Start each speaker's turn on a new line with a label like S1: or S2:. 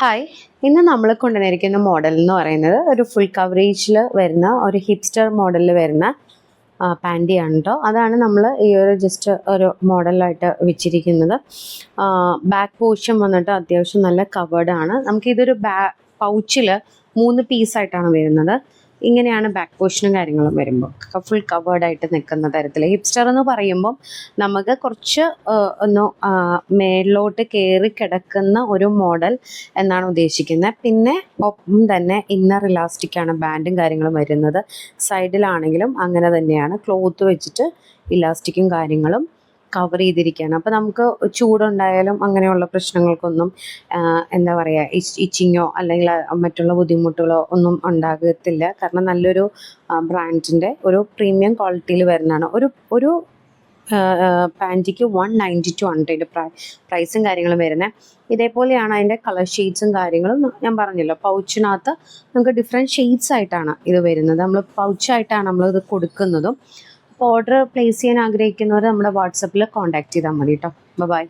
S1: Hi ഇന്ന് നമ്മൾ കൊണ്ടുവന്നിരിക്കുന്ന model എന്ന് പറയുന്നത് ഒരു ഫുൾ കവറേജിൽ വരുന്ന ഒരു ഹിപ്സ്റ്റർ മോഡലിൽ വരുന്ന പാന്റിയാണ് കേട്ടോ അതാണ് നമ്മൾ ഈ ഒരു ജസ്റ്റ് ഒരു മോഡലായിട്ട് വെച്ചിരിക്കുന്നത്. ബാക്ക് പോർഷൻ വന്നിട്ട് അത്യാവശ്യം നല്ല കവേഡാണ് നമുക്കിതൊരു ബാ പൗച്ചിൽ മൂന്ന് പീസായിട്ടാണ് വരുന്നത്. ഇങ്ങനെയാണ് ബാക്ക് പോഷനും കാര്യങ്ങളും വരുമ്പോൾ ഫുൾ കവേർഡ് ആയിട്ട് നിൽക്കുന്ന തരത്തിൽ ഹിപ്സ്റ്റർ എന്ന് പറയുമ്പം നമുക്ക് കുറച്ച് ഒന്ന് മേളിലോട്ട് കയറി കിടക്കുന്ന ഒരു മോഡൽ എന്നാണ് ഉദ്ദേശിക്കുന്നത്. പിന്നെ ഒപ്പം തന്നെ ഇന്നർ ഇലാസ്റ്റിക് ആണ് ബാൻഡും കാര്യങ്ങളും വരുന്നത്. സൈഡിലാണെങ്കിലും അങ്ങനെ തന്നെയാണ്. ക്ലോത്ത് വെച്ചിട്ട് ഇലാസ്റ്റിക്കും കാര്യങ്ങളും കവർ ചെയ്തിരിക്കുകയാണ്. അപ്പോൾ നമുക്ക് ചൂടുണ്ടായാലും അങ്ങനെയുള്ള പ്രശ്നങ്ങൾക്കൊന്നും എന്താ പറയുക ഇച്ചിങ്ങോ അല്ലെങ്കിൽ മറ്റുള്ള ബുദ്ധിമുട്ടുകളോ ഒന്നും ഉണ്ടാകത്തില്ല. കാരണം നല്ലൊരു ബ്രാൻഡിന്റെ ഒരു പ്രീമിയം ക്വാളിറ്റിയിൽ വരുന്നതാണ്. ഒരു ഒരു പാന്റിക്ക് വൺ നയന്റി ടു പ്രൈ പ്രൈസും കാര്യങ്ങളും വരുന്നത് ഇതേപോലെയാണ് അതിന്റെ കളർ ഷെയ്ഡ്സും കാര്യങ്ങളും ഞാൻ പറഞ്ഞല്ലോ. പൗച്ചിനകത്ത് നമുക്ക് ഡിഫറെന്റ് ഷെയ്ഡ്സ് ആയിട്ടാണ് ഇത് വരുന്നത്. നമ്മൾ പൗച്ചായിട്ടാണ് നമ്മളിത് കൊടുക്കുന്നതും. ഓർഡർ പ്ലേസ് ചെയ്യാൻ ആഗ്രഹിക്കുന്നവർ നമ്മുടെ വാട്സപ്പിൽ കോൺടാക്ട് ചെയ്താൽ മതി കേട്ടോ ബൈ